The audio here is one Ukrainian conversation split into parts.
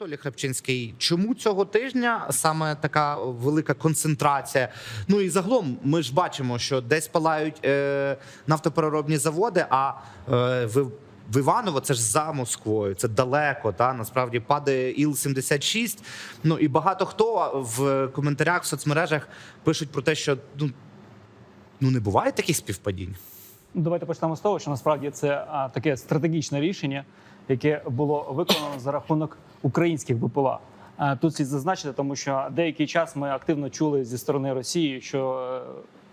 Анатолій Храпчинський, чому цього тижня саме така велика концентрація? Ну і загалом ми ж бачимо, що десь палають е, нафтопереробні заводи, а е, в, в Іваново це ж за Москвою, це далеко. Та насправді падає Іл-76. Ну і багато хто в коментарях в соцмережах пишуть про те, що ну, ну не буває таких співпадінь. Давайте почнемо з того, що насправді це а, таке стратегічне рішення, яке було виконано за рахунок українських БПЛА. Тут слід зазначити, тому що деякий час ми активно чули зі сторони Росії, що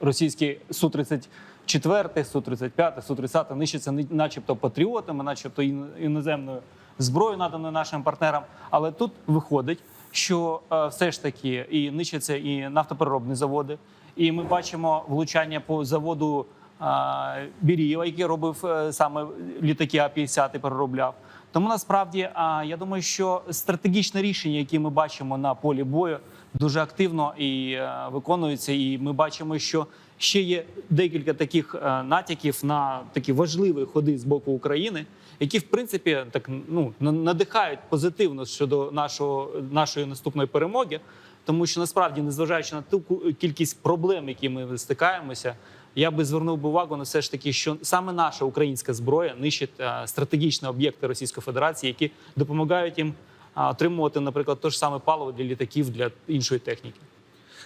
е, російські су 34 су 35 су 30 нищаться ни- начебто патріотами, начебто ін- іноземною зброєю, наданою нашим партнерам. Але тут виходить, що е, все ж таки і нищаться і нафтопереробні заводи, і ми бачимо влучання по заводу. А, Бірієва, який робив е, саме літаки А-50 і переробляв. Тому насправді я думаю, що стратегічне рішення, яке ми бачимо на полі бою, дуже активно і е, виконується. І ми бачимо, що ще є декілька таких е, натяків на такі важливі ходи з боку України, які в принципі так ну на- надихають позитивно щодо нашого нашої наступної перемоги. Тому що насправді, незважаючи на ту кількість проблем, які ми стикаємося, я би звернув увагу на все ж таки, що саме наша українська зброя нищить е, стратегічні об'єкти Російської Федерації, які допомагають їм отримувати, наприклад, те ж саме паливо для літаків для іншої техніки.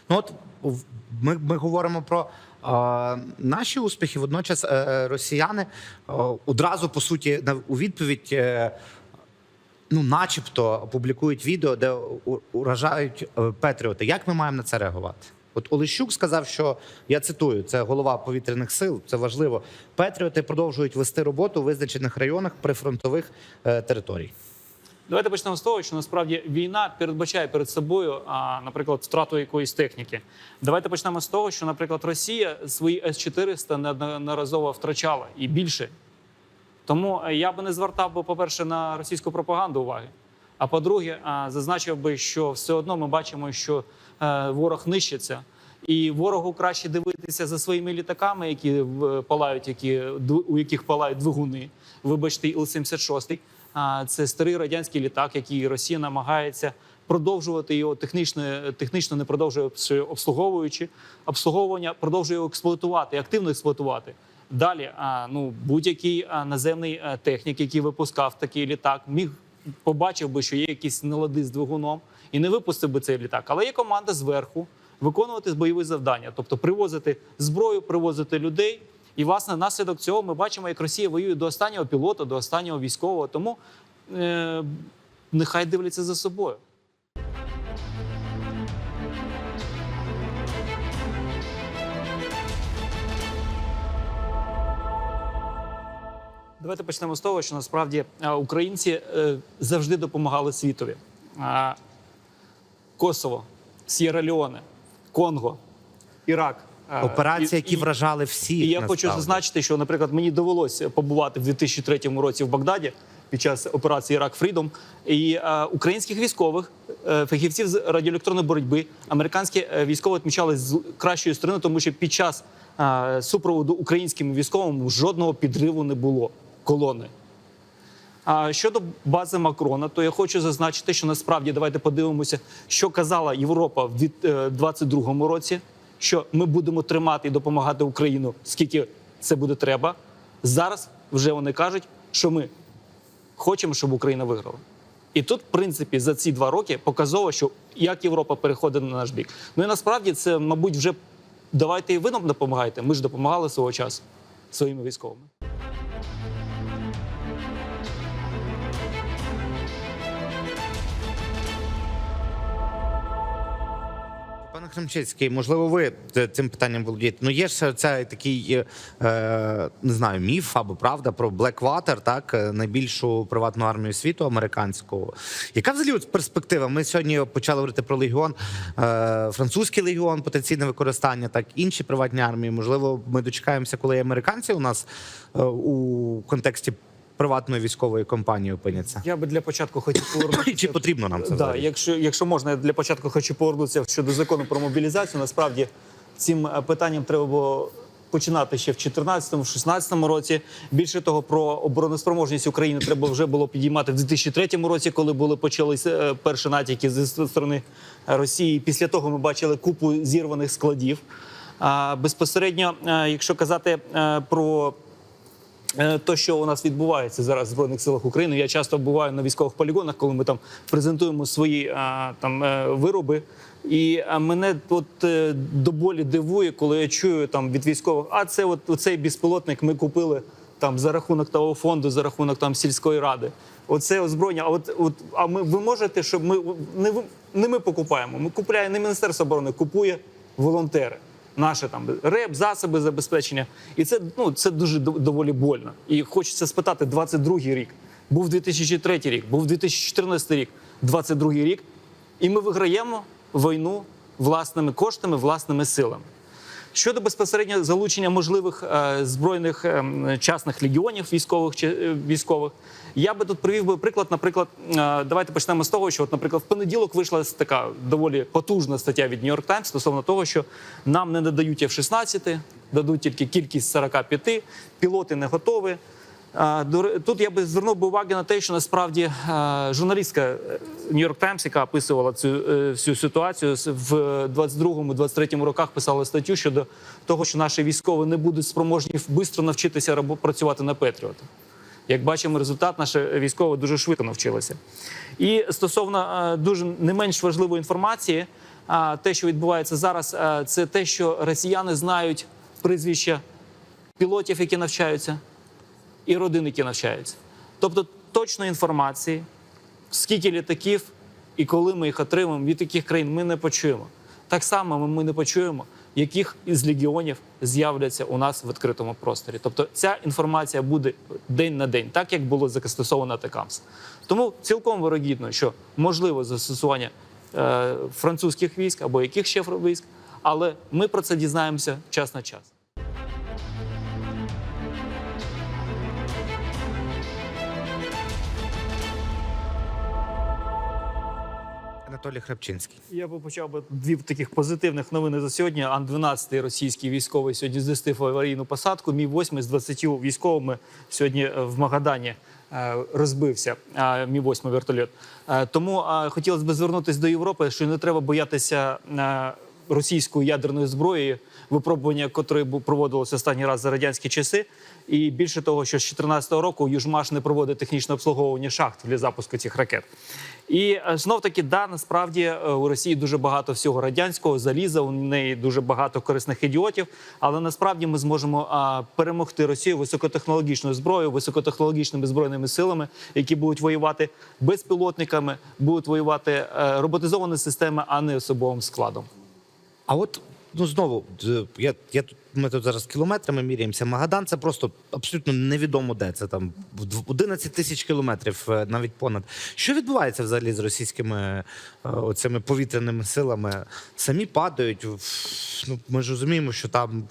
Ну от ми, ми говоримо про наші успіхи. Водночас е, е, росіяни одразу по суті на у відповідь. Ну, начебто, публікують відео, де уражають Петріоти. Як ми маємо на це реагувати? От Олещук сказав, що я цитую: це голова повітряних сил. Це важливо. Петріоти продовжують вести роботу у визначених районах прифронтових е, територій. Давайте почнемо з того, що насправді війна передбачає перед собою, а, наприклад, втрату якоїсь техніки. Давайте почнемо з того, що, наприклад, Росія свої С-400 неодноразово втрачала і більше. Тому е, я би не звертав би, по-перше, на російську пропаганду уваги. А по-друге, зазначив би, що все одно ми бачимо, що ворог нищиться. І ворогу краще дивитися за своїми літаками, які палають, які у яких палають двигуни. Вибачте, Іл-76. А це старий радянський літак, який Росія намагається продовжувати його технічно, технічно не продовжує обслуговуючи обслуговування, продовжує експлуатувати, активно експлуатувати. Далі, ну будь-який наземний технік, який випускав такий літак, міг побачив би, що є якісь нелади з двигуном, і не випустив би цей літак. Але є команда зверху виконувати бойові завдання, тобто привозити зброю, привозити людей. І власне наслідок цього ми бачимо, як Росія воює до останнього пілота, до останнього військового. Тому е, нехай дивляться за собою. Давайте почнемо з того, що насправді е, українці е, завжди допомагали світові. Косово, С'єра Леоне, Конго, Ірак. е, Операції, які і- вражали всіх. і я хочу зазначити, що, наприклад, мені довелося побувати в 2003 році в Багдаді під час операції Ірак Фрідом. І е, українських військових, фахівців з радіоелектронної боротьби, американські військові відмічали з кращої сторони, тому що під час е, супроводу українським військовим жодного підриву не було колони. А щодо бази Макрона, то я хочу зазначити, що насправді давайте подивимося, що казала Європа в 2022 році, що ми будемо тримати і допомагати Україну, скільки це буде треба. Зараз вже вони кажуть, що ми хочемо, щоб Україна виграла. І тут, в принципі, за ці два роки показово, що як Європа переходить на наш бік. Ну і насправді це, мабуть, вже давайте і ви нам допомагайте. Ми ж допомагали свого часу своїми військовими. Пане Хремчицький, можливо, ви цим питанням володієте. Ну, є ж цей такий, е, не знаю, міф або правда про Blackwater, так, е, найбільшу приватну армію світу американського. Яка взагалі перспектива? Ми сьогодні почали говорити про легіон, е, французький легіон, потенційне використання, так інші приватні армії. Можливо, ми дочекаємося, коли американці у нас е, у контексті приватної військової компанії опиняться. Я би для початку хотів повернутися. чи потрібно нам це? Да, якщо, якщо можна, я для початку хочу повернутися щодо закону про мобілізацію. Насправді цим е, питанням треба було починати ще в 2014-2016 році. Більше того, про обороноспроможність України треба вже було підіймати в 2003 році, коли були почалися е, перші натяки зі сторони Росії. Після того ми бачили купу зірваних складів. А безпосередньо, е, якщо казати про Е, то, що у нас відбувається зараз в збройних силах України. Я часто буваю на військових полігонах, коли ми там презентуємо свої там е, вироби. І мене от е, до болі дивує, коли я чую там від військових, а це от оцей безпілотник ми купили там за рахунок того фонду, за рахунок там сільської ради. Оце озброєння. А от, от а ми ви можете, щоб ми не не ми покупаємо. Ми купує не міністерство оборони, купує волонтери. Наші там реп, засоби забезпечення, і це ну це дуже доволі больно. І хочеться спитати: 22-й рік, був 2003 рік, був 2014 рік, 22-й рік, і ми виграємо війну власними коштами, власними силами. Щодо безпосередньо залучення можливих е, збройних е, частних легіонів військових чи е, військових, я би тут привів би приклад. Наприклад, давайте почнемо з того, що, от, наприклад, в понеділок вийшла така доволі потужна стаття від Нью-Йорк Таймс стосовно того, що нам не надають F-16, дадуть тільки кількість 45, пілоти не готові. Тут я би звернув би увагу на те, що насправді е, журналістка е, New York Times, яка описувала цю е, всю ситуацію, в 22-23 роках писала статтю щодо того, що наші військові не будуть спроможні швидко навчитися працювати на Петріоти. Як бачимо, результат наші військові дуже швидко навчилися. І стосовно е, дуже не менш важливої інформації, те, що відбувається зараз, е, це те, що росіяни знають прізвища пілотів, які навчаються і родин, які навчаються. Тобто точної інформації, скільки літаків і коли ми їх отримаємо, від яких країн ми не почуємо. Так само ми- не почуємо, яких із легіонів з'являться у нас в відкритому просторі. Тобто ця інформація буде день на день, так як було застосовано ТАКАМС. Тому цілком вирогідно, що можливо застосування е, французьких військ або яких ще військ, але ми про це дізнаємося час на час. Анатолій Хребчинський. Я би почав би дві таких позитивних новини за сьогодні. Ан-12 російський військовий сьогодні здійснив аварійну посадку. Мі 8 з 20 військовими сьогодні е, в Магадані е, розбився. е, Мі 8 вертольот. Тому хотілося б звернутися до Європи, що не треба боятися. Е, Російської ядерної зброї, випробування бу- проводилося останній раз за радянські часи, і більше того, що з 2014 року Южмаш не проводить технічне обслуговування шахт для запуску цих ракет. І знов таки, да, насправді е, у Росії дуже багато всього радянського заліза. У неї дуже багато корисних ідіотів. Але насправді ми зможемо а, перемогти Росію високотехнологічною зброєю, високотехнологічними збройними силами, які будуть воювати безпілотниками, будуть воювати е, роботизовані системи, а не особовим складом. А от ну знову я, я тут. Ми тут зараз кілометрами міряємося. Магадан це просто абсолютно невідомо де. Це там в дв- 11 тисяч кілометрів, е, навіть понад. Що відбувається взагалі з російськими е, оцими повітряними силами? Самі падають. Ну, ми ж розуміємо, що там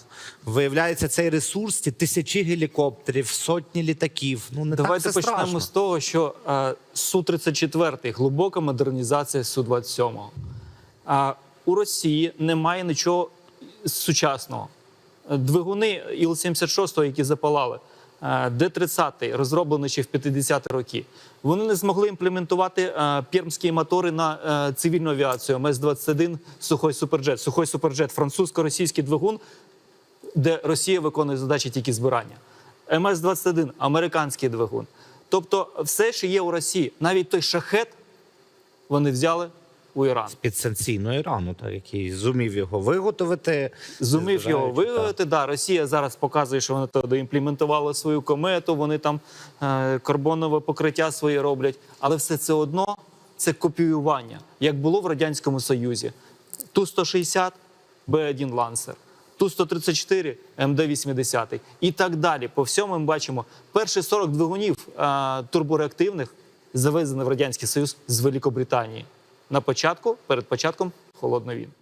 виявляється цей ресурс, ці тисячі гелікоптерів, сотні літаків. Ну не Давайте так все почнемо страшно. з того, що е, су 34 глибока модернізація су 27 А у Росії немає нічого сучасного. Двигуни Іл-76, які запалали, е, Д-30 розроблені ще в 50-ті роки. Вони не змогли імплементувати е, пермські мотори на е, цивільну авіацію МС-21 Сухой Суперджет. Сухой Суперджет французько-російський двигун, де Росія виконує задачі тільки збирання. МС-21 американський двигун. Тобто, все, що є у Росії, навіть той шахет, вони взяли у Іран. під санкційного Ірану, так який зумів його виготовити, Зумів його вигадати. Да, Росія зараз показує, що вони туди імплементували свою комету, вони там е, карбонове покриття своє роблять. Але все це одно це копіювання, як було в Радянському Союзі. Ту-160, Б-1 Лансер, Ту-134, МД-80 і так далі. По всьому ми бачимо перші 40 двигунів е, турбореактивних завезені в Радянський Союз з Великобританії на початку, перед початком холодної війни.